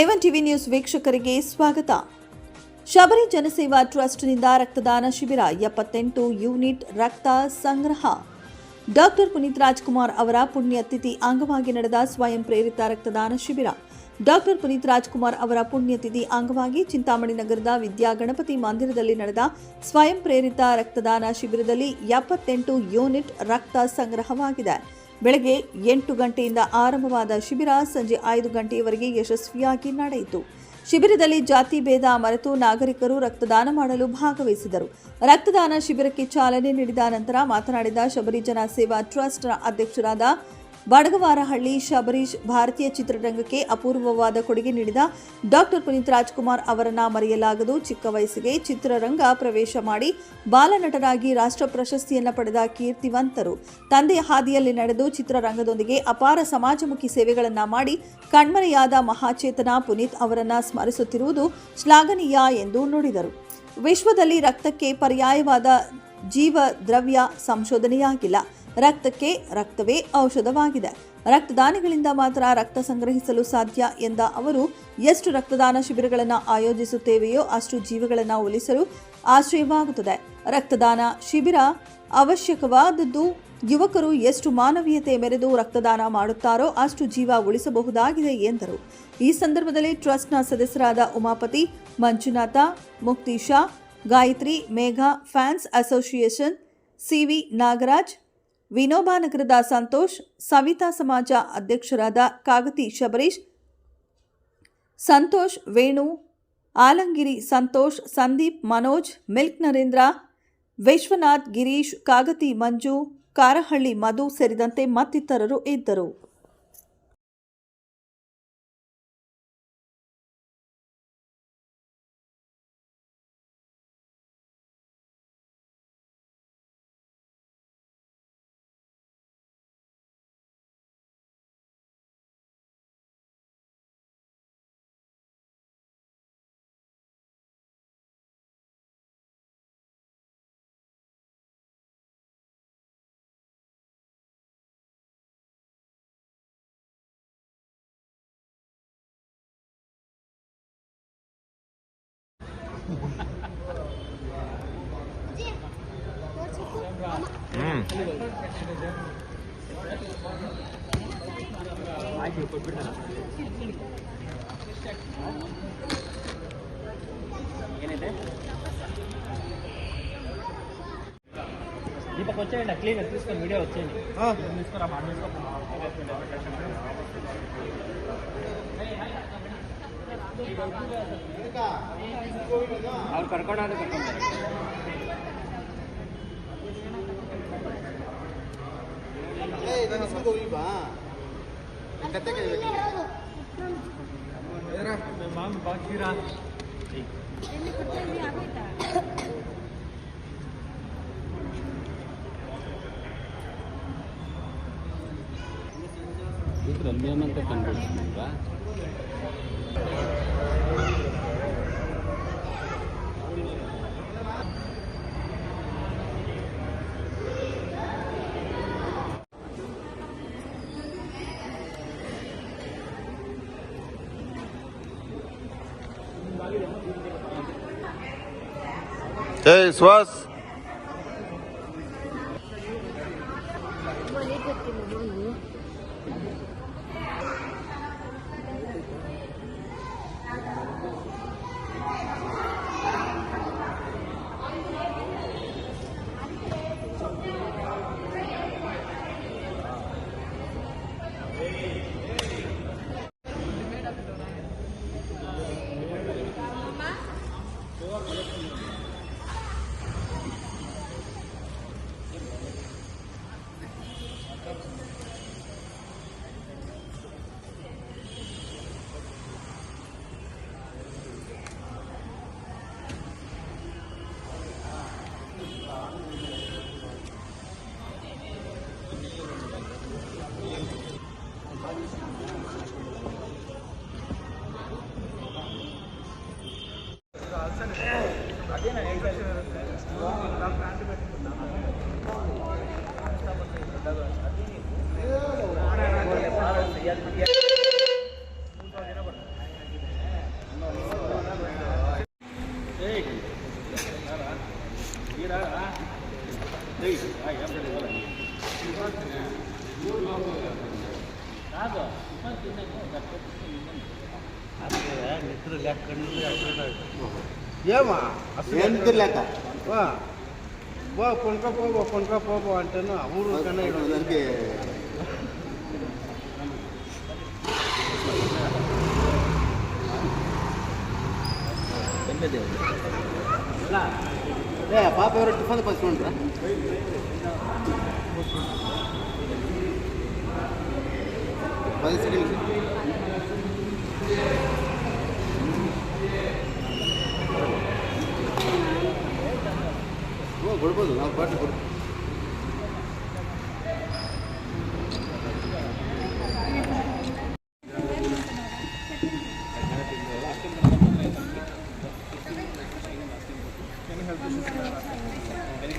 A one TV news ವೀಕ್ಷಕರಿಗೆ ಸ್ವಾಗತ. ಶಬರಿ ಜನಸೇವಾ ಟ್ರಸ್ಟ್ನಿಂದ ರಕ್ತದಾನ ಶಿಬಿರ ಎಪ್ಪತ್ತೆಂಟು ಯೂನಿಟ್ ರಕ್ತ ಸಂಗ್ರಹ. ಡಾಕ್ಟರ್ ಪುನೀತ್ ರಾಜ್ಕುಮಾರ್ ಅವರ ಪುಣ್ಯತಿಥಿ ಅಂಗವಾಗಿ ನಡೆದ ಸ್ವಯಂ ಪ್ರೇರಿತ ರಕ್ತದಾನ ಶಿಬಿರ. ಡಾಕ್ಟರ್ ಪುನೀತ್ ರಾಜ್ಕುಮಾರ್ ಅವರ ಪುಣ್ಯತಿಥಿ ಅಂಗವಾಗಿ ಚಿಂತಾಮಣಿ ನಗರದ ವಿದ್ಯಾಗಣಪತಿ ಮಂದಿರದಲ್ಲಿ ನಡೆದ ಸ್ವಯಂ ಪ್ರೇರಿತ ರಕ್ತದಾನ ಶಿಬಿರದಲ್ಲಿ ಎಪ್ಪತ್ತೆಂಟು ಯೂನಿಟ್ ರಕ್ತ ಸಂಗ್ರಹವಾಗಿದೆ. ಬೆಳಗ್ಗೆ ಎಂಟು ಗಂಟೆಯಿಂದ ಆರಂಭವಾದ ಶಿಬಿರ ಸಂಜೆ ಐದು ಗಂಟೆಯವರೆಗೆ ಯಶಸ್ವಿಯಾಗಿ ನಡೆಯಿತು. ಶಿಬಿರದಲ್ಲಿ ಜಾತಿ ಭೇದ ಮರೆತು ನಾಗರಿಕರು ರಕ್ತದಾನ ಮಾಡಲು ಭಾಗವಹಿಸಿದರು. ರಕ್ತದಾನ ಶಿಬಿರಕ್ಕೆ ಚಾಲನೆ ನೀಡಿದ ನಂತರ ಮಾತನಾಡಿದ ಶಬರಿಜನ ಸೇವಾ ಟ್ರಸ್ಟ್ನ ಅಧ್ಯಕ್ಷರಾದ ಬಡಗವಾರಹಳ್ಳಿ ಶಬರೀಶ್ ಭಾರತೀಯ ಚಿತ್ರರಂಗಕ್ಕೆ ಅಪೂರ್ವವಾದ ಕೊಡುಗೆ ನೀಡಿದ ಡಾಕ್ಟರ್ ಪುನೀತ್ ರಾಜ್ಕುಮಾರ್ ಅವರನ್ನ ಮರೆಯಲಾಗದು. ಚಿಕ್ಕ ವಯಸ್ಸಿಗೆ ಚಿತ್ರರಂಗ ಪ್ರವೇಶ ಮಾಡಿ ಬಾಲನಟರಾಗಿ ರಾಷ್ಟ್ರ ಪ್ರಶಸ್ತಿಯನ್ನು ಪಡೆದ ಕೀರ್ತಿವಂತರು. ತಂದೆಯ ಹಾದಿಯಲ್ಲಿ ನಡೆದು ಚಿತ್ರರಂಗದೊಂದಿಗೆ ಅಪಾರ ಸಮಾಜಮುಖಿ ಸೇವೆಗಳನ್ನು ಮಾಡಿ ಕಣ್ಮರೆಯಾದ ಮಹಾಚೇತನ ಪುನೀತ್ ಅವರನ್ನ ಸ್ಮರಿಸುತ್ತಿರುವುದು ಶ್ಲಾಘನೀಯ ಎಂದು ನುಡಿದರು. ವಿಶ್ವದಲ್ಲಿ ರಕ್ತಕ್ಕೆ ಪರ್ಯಾಯವಾದ ಜೀವ ದ್ರವ್ಯ ಸಂಶೋಧನೆಯಾಗಿಲ್ಲ. ರಕ್ತಕ್ಕೆ ರಕ್ತವೇ ಔಷಧವಾಗಿದೆ. ರಕ್ತದಾನಿಗಳಿಂದ ಮಾತ್ರ ರಕ್ತ ಸಂಗ್ರಹಿಸಲು ಸಾಧ್ಯ ಎಂದ ಅವರು, ಎಷ್ಟು ರಕ್ತದಾನ ಶಿಬಿರಗಳನ್ನು ಆಯೋಜಿಸುತ್ತೇವೆಯೋ ಅಷ್ಟು ಜೀವಗಳನ್ನು ಉಳಿಸಲು ಆಶ್ರಯವಾಗುತ್ತದೆ. ರಕ್ತದಾನ ಶಿಬಿರ ಅವಶ್ಯಕವಾದದ್ದು ಯುವಕರು ಎಷ್ಟು ಮಾನವೀಯತೆ ಮೆರೆದು ರಕ್ತದಾನ ಮಾಡುತ್ತಾರೋ ಅಷ್ಟು ಜೀವ ಉಳಿಸಬಹುದಾಗಿದೆ ಎಂದರು. ಈ ಸಂದರ್ಭದಲ್ಲಿ ಟ್ರಸ್ಟ್ನ ಸದಸ್ಯರಾದ Umapathi, Manjunatha, Muktisha, Gayathri, Megha, fans association CV Nagaraj Vinoba ನಗರದ ಸಂತೋಷ್, ಸವಿತಾ ಸಮಾಜ ಅಧ್ಯಕ್ಷರಾದ ಕಾಗತಿ ಶಬರೀಶ್, ಸಂತೋಷ್, ವೇಣು, ಆಲಂಗಿರಿ ಸಂತೋಷ್, ಸಂದೀಪ್, ಮನೋಜ್, ಮಿಲ್ಕ್ ನರೇಂದ್ರ, ವಿಶ್ವನಾಥ್, ಗಿರೀಶ್, ಕಾಗತಿ, ಮಂಜು, ಕಾರಹಳ್ಳಿ ಮಧು ಸೇರಿದಂತೆ ಮತ್ತಿತರರು ಇದ್ದರು. దీపక్ వచ్చేయండి క్లీన్ తీసుకొని వీడియో వచ్చేయండి. తీసుకురా ಅವ್ರು ಕರ್ಕೊಂಡು ಕರ್ಕೊಂಡು ಮಾಮ್ ಬಾಕಿರಾ ರಮ್ಯಮ್ ಅಂತ Hey, Swaz. ఏమా ఎంత లెక్క పో కొనుక్కో పో కొనుక్కో పో అంటాను ఊరు కన్నా ఇక్కడికి ಒಳ್ಳೆಯದೇ ಏ ಪಾಪ ಅವರು ಟಿಫನ್ ಪಸ್ಕೊಂಡ್ರ ಹ್ಞೂ ಕೊಡ್ಬೋದು ನಾವು ಪಾರ್ಟಿ ಕೊಡ್ತೀವಿ.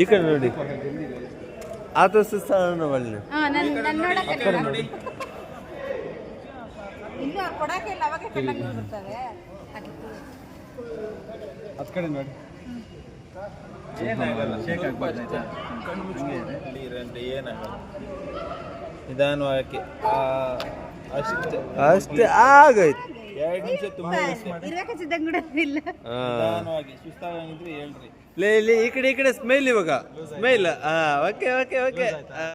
ಈ ಕಡೆ ನೋಡಿ. ಆತ ಸ್ಥಾನ ಬಳ್ಳಿ. ಹತ್ ಕಡೆ ನೋಡಿ ನಿಧಾನವಾಗಿ ಅಷ್ಟೇ ಅಷ್ಟೇ ಆಗೈತೆ ಎರಡು ನಿಮಿಷ ತುಂಬ ಇರ್ಬೇಕು ಸಿದ್ದಂಗುಡ ಇಲ್ಲ ಹಾ ನಿಧಾನವಾಗಿ ಸುಸ್ತಾಗಿದ್ರೆ ಹೇಳ್ರಿ. ಲೇ ಇಲ್ಲಿ ಈ ಕಡೆ ಈ ಕಡೆ ಸ್ಮೈಲ್ ಇವಾಗ. ಸ್ಮೈಲ್ ಹಾ ಓಕೆ ಓಕೆ ಓಕೆ